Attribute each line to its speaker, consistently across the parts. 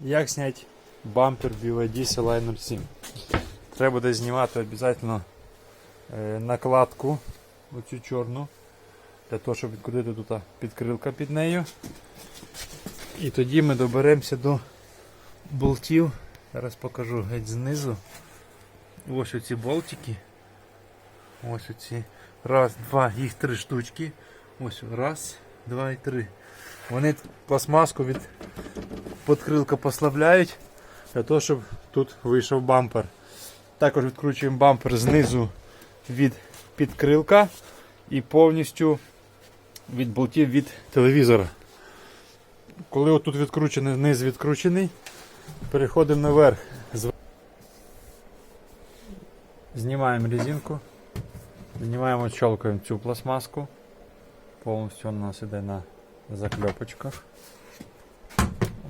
Speaker 1: Як зняти бампер BYD Line 07? Треба буде знімати обов'язково е, накладку, оцю чорну, для того, щоб відкрутити тут підкрилка під нею. І тоді ми доберемося до болтів. Зараз покажу геть знизу. Ось оці болтики. Ось оці. Раз, два, їх три штучки. Ось раз, два і три. Вони пластмаску від подкрилка послабляють для того, щоб тут вийшов бампер. Також відкручуємо бампер знизу від підкрилка і повністю від болтів від телевізора. Коли отут відкручений, низ відкручений, переходимо наверх. Знімаємо резинку, знімаємо щелкаємо цю пластмаску. Повністю вона у нас іде на закльопочках.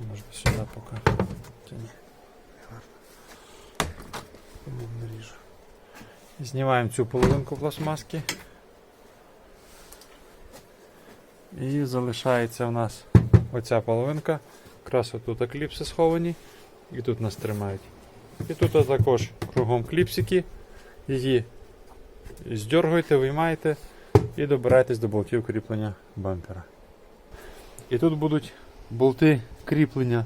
Speaker 1: Може сюди поки. Чи ні? Гарно. Наріжу. Знімаємо цю половинку пластмаски. І залишається у нас оця половинка. Якраз отут кліпси сховані. І тут нас тримають. І тут також кругом кліпсики. Її здергуєте, виймаєте і добираєтесь до болтів кріплення бампера. І тут будуть болти кріплення.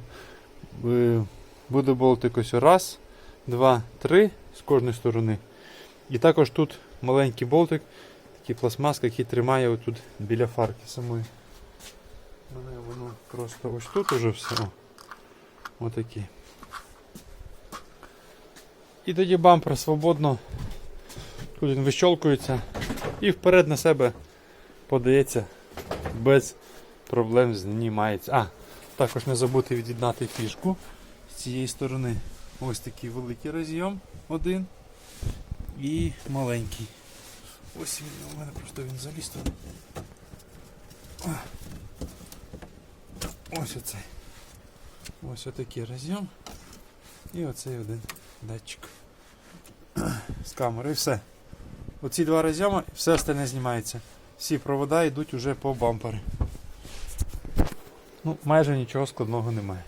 Speaker 1: Е, Буде болтик ось раз, два, три з кожної сторони. І також тут маленький болтик, такий пластмаска, який тримає отут біля фарки самої. Мене воно просто ось тут уже все. Отакі. І тоді бампер свободно. Тут він вищолкується і вперед на себе подається без проблем знімається. А, також не забути від'єднати фішку з цієї сторони. Ось такий великий розйом один і маленький. Ось він у мене просто він заліз. О. Ось оцей. Ось отакий розйом. І оцей один датчик. З камери і все. Оці два розйоми, все остальне знімається. Всі провода йдуть уже по бампери. Ну, майже нічого складного немає.